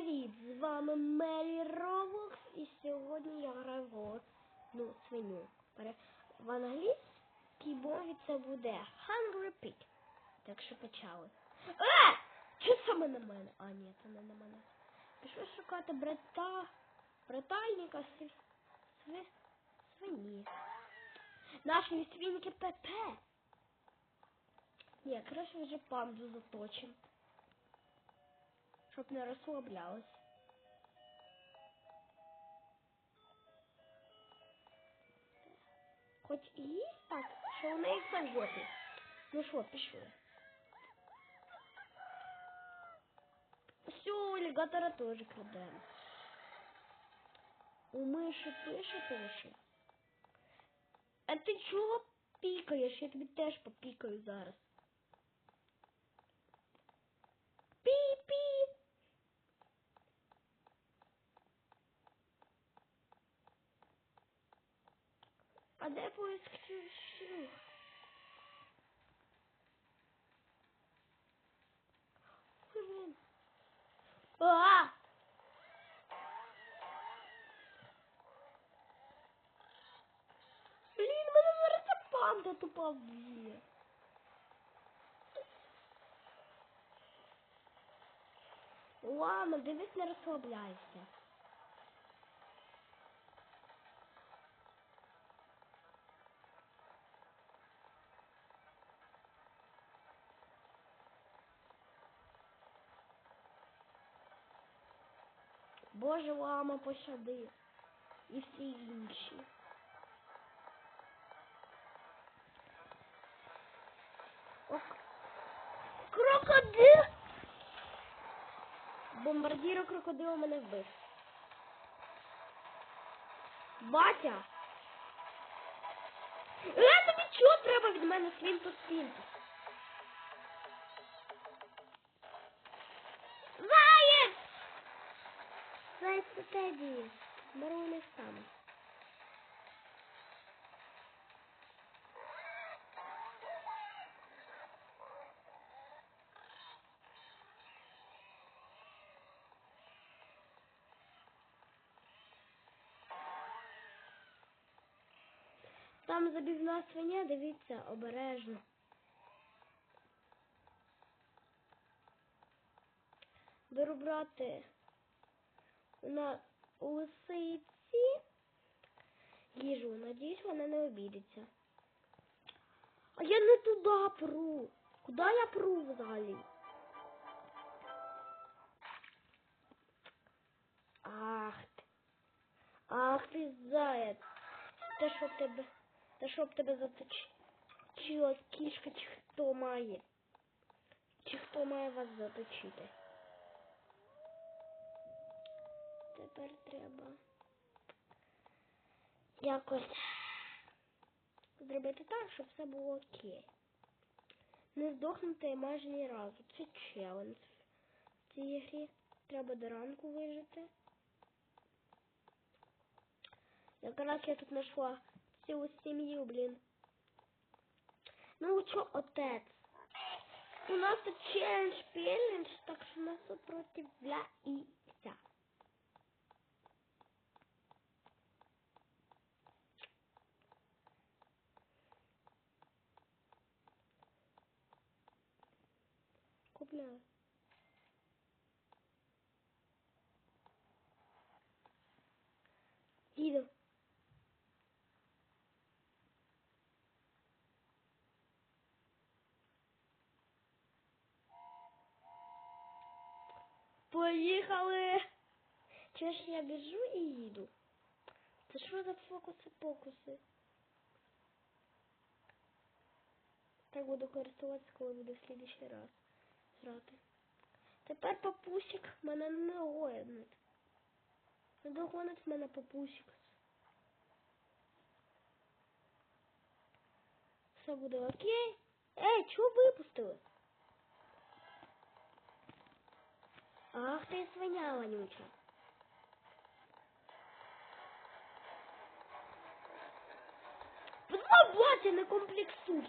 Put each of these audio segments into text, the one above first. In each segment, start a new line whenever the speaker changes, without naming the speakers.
Привіт! З вами Мері Робокс і сьогодні я граю в голос, ну, свиню. В англійській мові це буде Hungry Pig. Так що почали. Е! Що саме на мене? А, ні, це не на мене. Пішли шукати брата, братальника св... сви... свині. Нашої свинки ПП. Ні, краще вже панду заточим. Щоб не розслаблялась. Хоч і є так, що у неї все в жопі. Ну що, пішли. Все, аллигатора тоже крадем. У миші пише тоже. А ти чого пікаєш? Я тобі теж попікаю зараз. Пі-пі. А де поиск чужих? Блін. А! Блін, мене зараз панда тупа вб'є. Ладно, дивись, не розслабляйся. Боже, лама пощади. І всі інші. Ок. Крокодил! Бомбардіро крокодила мене вбив. Батя! Е, тобі чого треба від мене свінтус Це Теді. Сам. Там забігна свиня, дивіться, обережно. Беру брати на лисиці їжу. Надіюсь, вона не обідеться. А я не туди пру. Куди я пру взагалі? Ах ти. Ах ти заяць. Та щоб тебе. Та щоб тебе заточила кішка, чи хто має. Чи хто має вас заточити? Тепер треба якось зробити так, щоб все було окей. Не здохнути майже ні разу. Це челендж в цій грі. Треба до ранку вижити. Якраз я тут знайшла цілу сім'ю, блін. Ну чо, отець? У нас тут челендж пелендж, так що нас супротивляється. Купляю. Їду. Поїхали. Чи ж я біжу і їду? Це що за фокуси-покуси? Так буду користуватися, коли буду в слідчий раз грати. Тепер папусик мене не гонить. Не догонить мене папусик. Все буде окей. Ей, чого випустили? Ах ти свиня вонюча. Батя не комплексуй.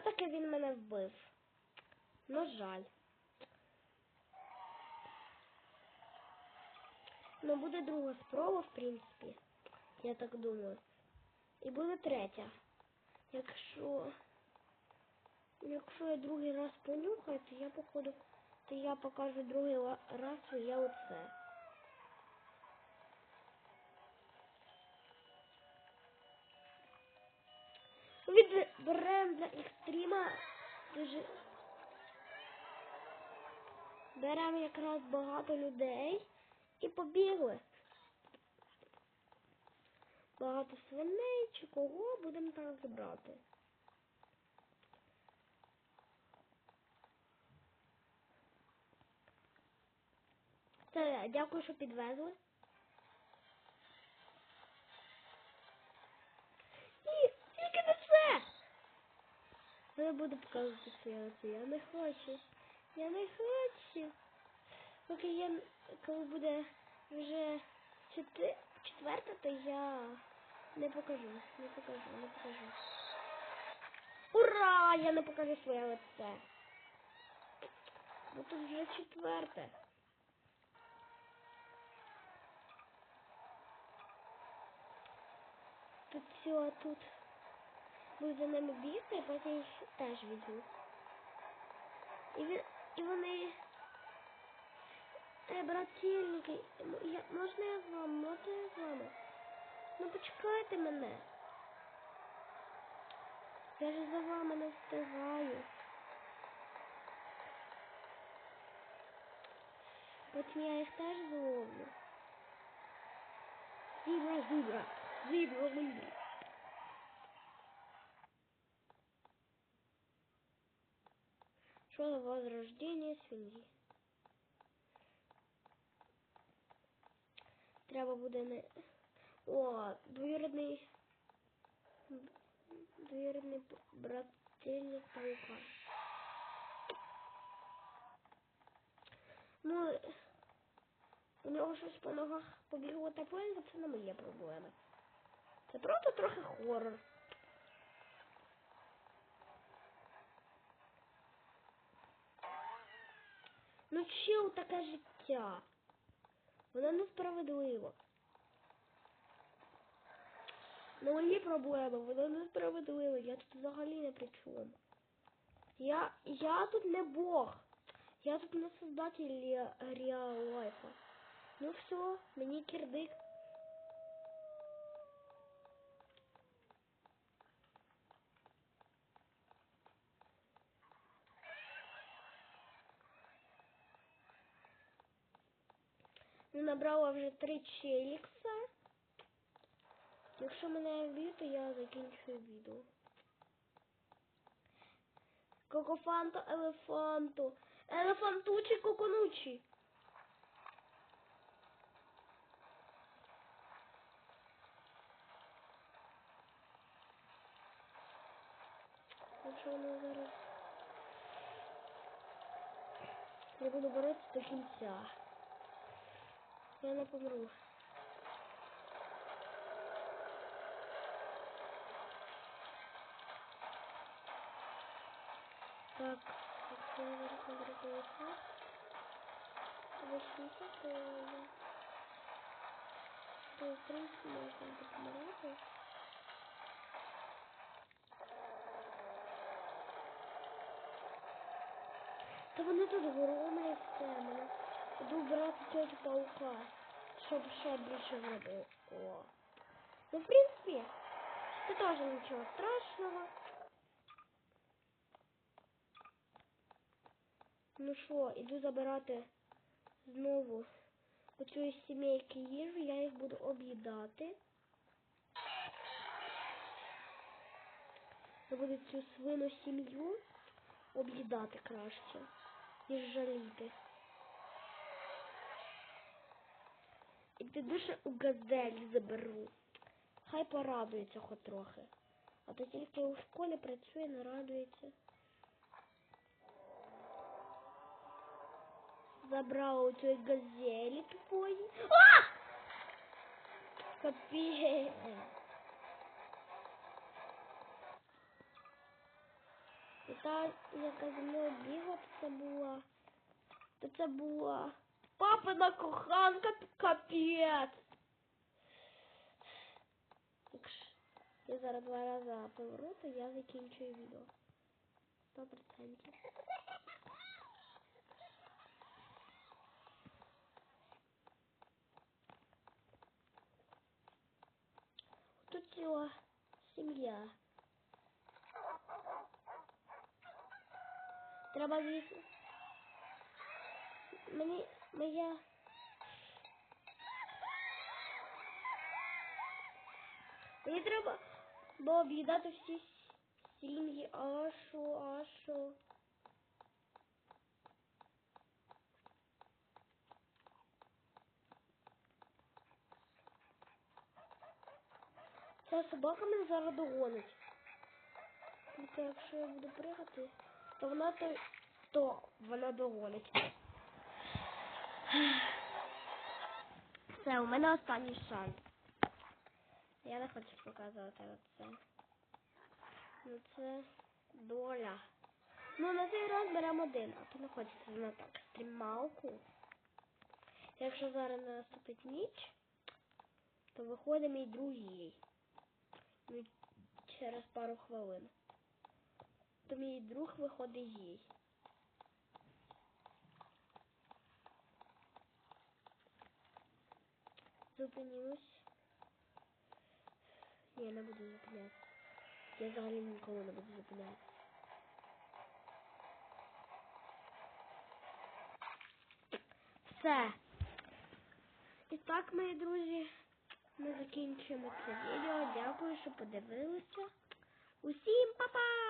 Все-таки він мене вбив. Ну, жаль. Ну, буде друга спроба, в принципі. Я так думаю. І буде третя. Якщо. Якщо я другий раз понюхаю, то я походу. То я покажу другий раз своє оце. Від бренда екстріма дуже беремо якраз багато людей і побігли. Багато свиней чи кого будемо так забрати. Це дякую, що підвезли. Не буду показувати своє лице. Я не хочу. Я не хочу. Поки я, коли буде вже чети- четверта, то я не покажу. Не покажу, не покажу. Ура! Я не покажу своє лице. Бо тут вже четверте. Тут все, а тут буду за ними бігти, а потім їх теж візьму. І, він, і вони Е, брательники, м- я, можна я з вами, можна я з вами? Ну почекайте мене. Я ж за вами не встигаю. Потім я їх теж зловлю. Зібра, зібра, зібра, зібра. Що за возрождение свиньи? Треба буде не. О, двоюрідний. Двоюрідний брательник паука. Ну, у нього щось по ногах побігло та пленка, це не моє проблеми. Це просто трохи хорор. Ну чил таке життя. Воно несправедливо. Ну мої проблеми, воно несправедливо. Я тут взагалі не при чому. Я, я тут не Бог. Я тут не создатель реал лайфа. Ну все, мені кирдик. Ну, набрала вже три челікса. Якщо мене вб'ють, то я закінчу відео. Кокофанто, елефанту. Елефантучі, коконучі. Якщо воно зараз... Я буду боротися до кінця. Я не помру. Так, якщо я зараз наберу телефон, то я... То, в принципі, можна буде помирати. Та вони тут громлять все, мене. Іду брати цього паука, щоб ще більше зробив. О. Ну, в принципі, це теж нічого страшного. Ну що, іду забирати знову оцю сімейки їжу, я їх буду об'їдати. Я буду цю свину сім'ю об'їдати краще, ніж жаліти. І піду ще у газель заберу. Хай порадується хоч трохи. А то тільки у школі працює, не радується. Забрала у цієї газелі тупої. А! Капець. та, яка зі мною бігла, то це була. То це була папина коханка капець. Якщо я зараз два рази поверну, то я закінчую відео. Сто процентів. Тут ціла сім'я. Треба звісно. Мені моя. Мені треба було об'їдати всі сім'ї. А що, а? Ця собака мене зараз догонить. Тільки якщо я буду пригати, то вона то, то вона догонить. Все, у мене останній шанс. Я не хочу показувати оце. Ну це доля. Ну на цей раз беремо один, а то не хочеться на так стрімалку. Якщо зараз не наступить ніч, то виходить мій другий. Ну, через пару хвилин. То мій друг виходить їй. Ні, я не буду зупинятися. Я взагалі ніколи не буду зупинятися. Все. І так, мої друзі, ми закінчуємо це відео. Дякую, що подивилися. Усім па-па!